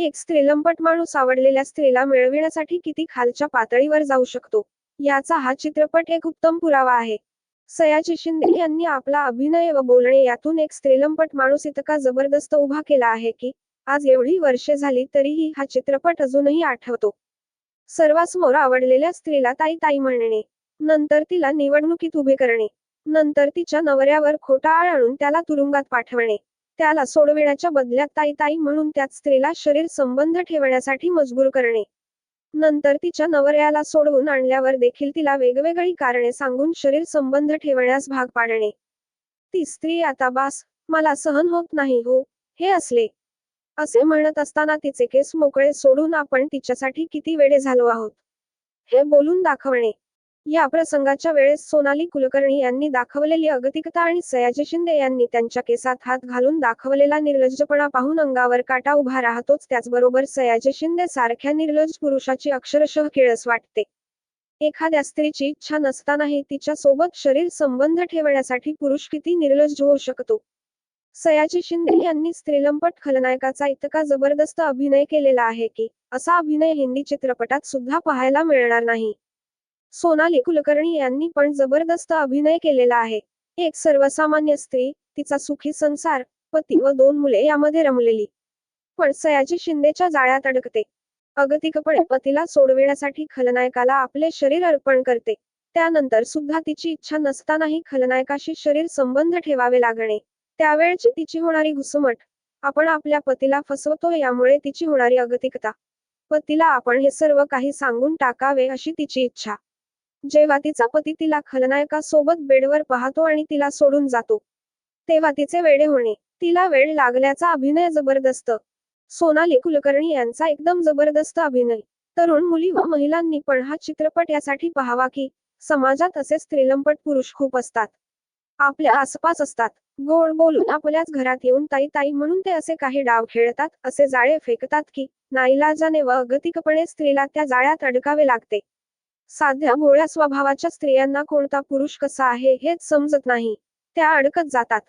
एक स्त्रीलंपट माणूस आवडलेल्या स्त्रीला मिळविण्यासाठी किती खालच्या पातळीवर जाऊ शकतो? याचा हा चित्रपट एक उत्तम पुरावा आहे. सयाजी शिंदे यांनी आपला अभिनय व बोलणे यातून एक स्त्रीलंपट माणूस इतका जबरदस्त उभा केला आहे की आज एवढी वर्षे झाली तरीही हा चित्रपट अजूनही आठवतो. सर्वांसमोर आवडलेल्या स्त्रीला ताई ताई म्हणणे नंतर तिला निवडणुकीत उभे करणे नंतर तिच्या नवऱ्यावर खोटा आळ आणून त्याला तुरुंगात पाठवणे. त्याला सोडविण्याच्या बदल्यात ताई ताई म्हणून त्याच स्त्रीला शरीर संबंध ठेवण्यासाठी मजबूर करणे. नंतर तिच्या नवऱ्याला सोडवून आणल्यावर देखील तिला वेगवेगळी कारणे सांगून शरीर संबंध ठेवण्यास भाग पाडणे. ती स्त्री आता बास मला सहन होत नाही हो हे असले. असे म्हणत असताना तिचे केस मोकळे सोडून आपण तिच्यासाठी किती वेळे झालो आहोत? हे बोलून दाखवणे. या प्रसंगाच्या वेळेस सोनाली कुलकर्णी यांनी दाखवलेली अगतिकता आणि सयाजी शिंदे यांनी त्यांच्या केसात हात घालून दाखवलेला निर्लज्जपणा पाहून अंगावर काटा उभा राहतोच त्याचबरोबर सयाजी शिंदे सारख्या निर्लज्ज पुरुषाची अक्षरशः किळस वाटते. एखाद्या स्त्रीची इच्छा नसतानाही तिच्या सोबत शरीर संबंध ठेवण्यासाठी पुरुष किती निर्लज्ज होऊ शकतो? सयाजी शिंदे यांनी स्त्रीलंपट खलनायकाचा इतका जबरदस्त अभिनय केलेला आहे की असा अभिनय हिंदी चित्रपटात सुद्धा पाहायला मिळणार नाही. सोनाली कुलकर्णी यांनी पण जबरदस्त अभिनय केलेला आहे. एक सर्वसामान्य स्त्री तिचा सुखी संसार पती व दोन मुले यामध्ये रमलेली. पण सयाजी शिंदेच्या जाळ्यात अडकते. अगतिकपणे पतीला सोडविण्यासाठी खलनायकाला आपले शरीर अर्पण करते. त्यानंतर सुद्धा तिची इच्छा नसतानाही खलनायकाशी शरीर संबंध ठेवावे लागणे. त्यावेळची तिची होणारी घुसमट. आपण आपल्या पतीला फसवतो यामुळे तिची होणारी अगतिकता. पतीला आपण हे सर्व काही सांगून टाकावे अशी तिची इच्छा. जेव्हा तिचा पती तिला खलनायकासोबत बेडवर पाहतो आणि तिला सोडून जातो. तेव्हा तिचे वेडे होणे तिला वेळ लागल्याचा अभिनय जबरदस्त. सोनाली कुलकर्णी यांचा एकदम जबरदस्त अभिनय. तरुण मुली व महिलांनी पण हा चित्रपट यासाठी पाहावा की समाजात असे स्त्रीलंपट पुरुष खूप असतात. आपल्या आसपास असतात. गोड बोलून आपल्याच घरात येऊन ताई ताई म्हणून ते असे काही डाव खेळतात असे जाळे फेकतात की नाईलाजाने व अगतिकपणे स्त्रीला त्या जाळ्यात अडकावे लागते. साध्या भोळ्या स्वभावाच्या स्त्रियांना कोणता पुरुष कसा आहे हेच समजत नाही. त्या अडकत जातात.